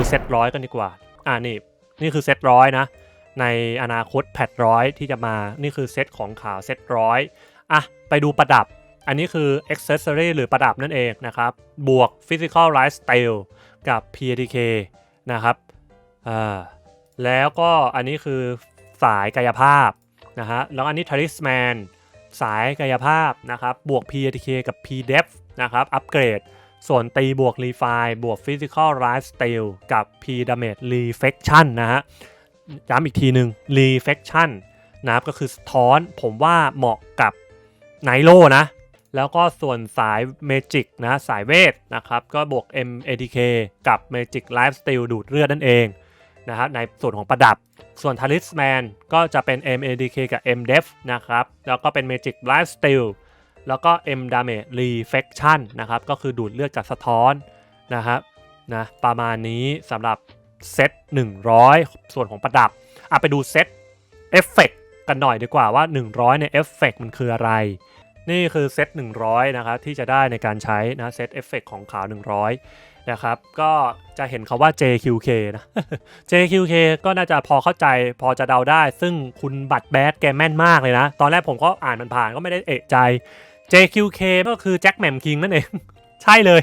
ดูเซตร้อยกันดีกว่า อ่านี่นี่คือเซตร้อยนะ ในอนาคตแพทร้อยที่จะมา นี่คือเซตของขาวเซตร้อยอะ ไปดูประดับ อันนี้คือ accessory หรือประดับนั่นเองนะครับ บวก physical lifestyle กับ PDK นะครับ อ่า แล้วก็อันนี้คือสายกายภาพนะฮะ แล้วอันนี้ talisman สายกายภาพนะครับ บวก PDK กับ PDEF นะครับ อัปเกรด ส่วนตีบวก Refine บวก Physical Lifestyle กับ P Damage Reflection นะฮะย้ำอีกทีหนึ่ง Reflection นะครับก็คือสะท้อนผมว่าเหมาะกับไนโลนะ แล้วก็ส่วนสาย Magic นะสายเวทนะครับ ก็บวก MATK กับ Magic Lifestyle ดูดเลือดนั่นเองนะฮะในส่วนของประดับ ส่วน Talisman ก็จะเป็น MADK กับ MDEF นะครับ แล้วก็เป็น Magic Lifestyle แล้วก็ M Damage Reflection นะครับ ก็คือดูดเลือดกับสะท้อนนะครับนะประมาณนี้สำหรับเซต100 ส่วนของประดับอะไปดูเซตเอฟเฟกกันหน่อยดีกว่าว่า 100 ในเอฟเฟกมันคืออะไร นี่คือเซต100 นะครับ ที่จะได้ในการใช้นะเซตเอฟเฟกของขาว 100 นะครับ ก็จะเห็นคาว่า JQK นะ JQK ก็น่าจะพอเข้าใจพอจะเดาได้ ซึ่งคุณบัตรแบดแกแม่นมากเลยนะ ตอนแรกผมก็อ่านมันผ่านก็ไม่ได้เอะใจ JQK ก็คือแจ็คแหม่มคิงนั่นเอง ใช่เลย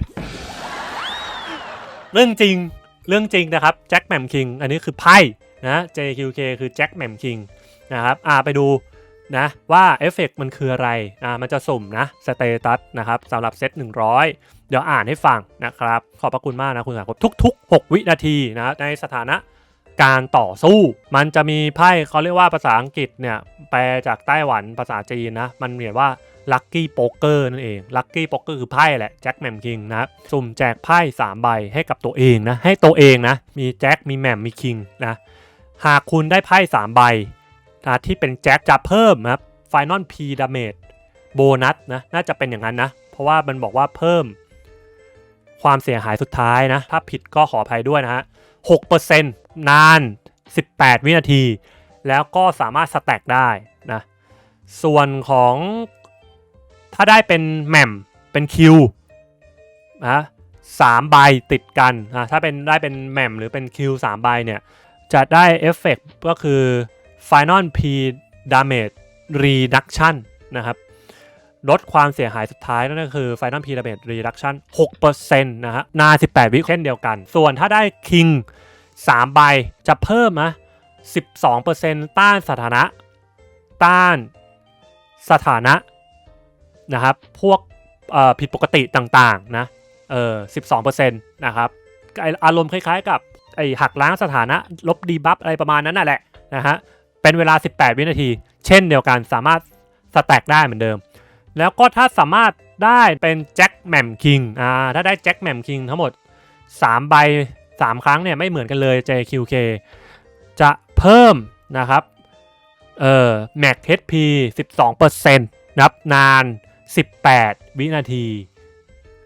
เรื่องจริงเรื่องจริงนะครับแจ็คแหม่มคิงอันนี้คือไพ่นะ JQK คือแจ็คแหม่มคิงนะครับอ่าไปดูนะว่าเอฟเฟกมันคืออะไรอ่ามันจะสุ่มนะสเตตัสนะครับสำหรับเซต100 เดี๋ยวอ่านให้ฟังนะครับ ขอบพระคุณมากนะคุณสาครบทุก ๆ 6 วินาทีนะในสถานะการต่อสู้ มันจะมีไพ่เขาเรียกว่าภาษาอังกฤษเนี่ยแปลจากไต้หวันภาษาจีนนะ มันเรียกว่า ลัคกี้โป๊กเกอร์นั่นเองลัคกี้โป๊กเกอร์คือไพ่แหละแจ็คแมมคิงนะสุ่มแจกไพ่3ใบให้กับตัวเองนะให้ตัวเองนะมีแจ็คมีแมมมีคิงนะหากคุณได้ไพ่3ใบนะที่เป็นแจ็คจะเพิ่มนะครับ Final P Damage โบนัสนะน่าจะเป็นอย่างนั้นนะ เพราะว่ามันบอกว่าเพิ่ม ความเสียหายสุดท้ายนะ ถ้าผิดก็ขออภัยด้วยนะฮะ6%นาน 18 วินาที แล้วก็สามารถสแต็กได้นะ ส่วนของ ถ้าได้เป็นแหม่มเป็นคิวนะสามใบติดกันนะถ้าเป็นได้เป็นแหม่มหรือเป็นคิวสามใบเนี่ย จะได้เอฟเฟกก็คือ Final P Damage Reduction นะครับลดความเสียหายสุดท้ายนั่นก็คือ Final P Damage Reduction 6%นะฮะนา 18 วิเช่นเดียวกัน ส่วนถ้าได้ King 3 ใบจะเพิ่มนะ12%ต้านสถานะ ต้านสถานะ นะครับ พวกผิดปกติต่างๆนะเออ12%นะครับอารมณ์คล้ายๆกับไอหักล้างสถานะลบดีบัฟอะไรประมาณนั้นน่ะแหละนะฮะเป็นเวลา 18 วินาที เช่นเดียวกันสามารถสแต็กได้เหมือนเดิม แล้วก็ถ้าสามารถได้เป็นแจ็คแหม่มคิงอ่าถ้าได้แจ็คแหม่มคิงทั้งหมด 3 ใบ 3 ครั้งเนี่ยไม่เหมือนกันเลย JQK จะเพิ่มนะครับเอ่อ Max HP 12%นับนาน 18 วินาที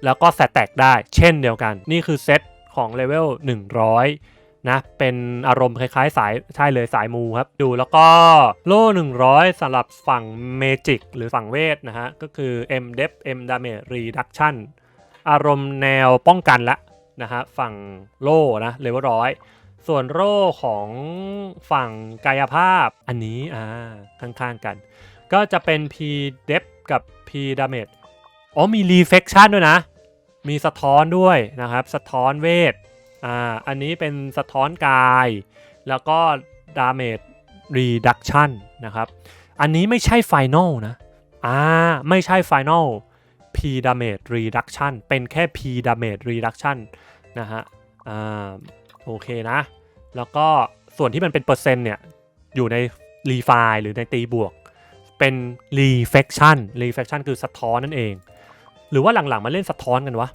แล้วก็สแต็กได้เช่นเดียวกัน นี่คือเซตของเลเวล100 นะ เป็นอารมณ์คล้ายๆ สายใช่เลยสายมูครับ ดูแล้วก็โล่ 100สำหรับฝั่งเมจิกหรือฝั่งเวทนะฮะ ก็คือ M Dep M Damage Reduction อารมณ์แนวป้องกันละนะฮะ ฝั่งโล่นะเลเวลร้อยส่วนโร่ของฝั่งกายภาพอันนี้อ่าข้างๆกัน ก็จะเป็น P Dep กับ P Damage อ๋อมี Reflection ด้วยนะ มีสะท้อนด้วยนะครับ สะท้อนเวท อ่า อันนี้เป็นสะท้อนกาย แล้วก็ Damage Reduction นะครับ อันนี้ไม่ใช่ Final นะ อ่า ไม่ใช่ Final P Damage Reduction เป็นแค่ P Damage Reduction นะฮะ อ่า โอเคนะ แล้วก็ส่วนที่มันเป็นเปอร์เซ็นต์เนี่ย อยู่ใน Refine หรือในตีบวก เป็น Reflection Reflection คือสะท้อนนั่นเอง หรือว่าหลังๆมาเล่นสะท้อนกันวะ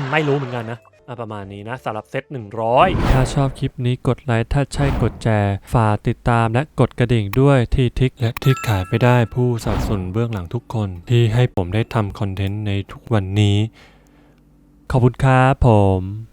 มไม่รู้เหมือนกันนะอะประมาณนี้นะสำหรับเซต100 ถ้าชอบคลิปนี้กดไลค์ ถ้าใช่กดแชร์ฝากติดตามและกดกระดิ่งด้วยที่ทิกและที่ขายไม่ได้ผู้สนับสนุนเบื้องหลังทุกคน ที่ให้ผมได้ทำคอนเทนต์ในทุกวันนี้ ขอบคุณครับผม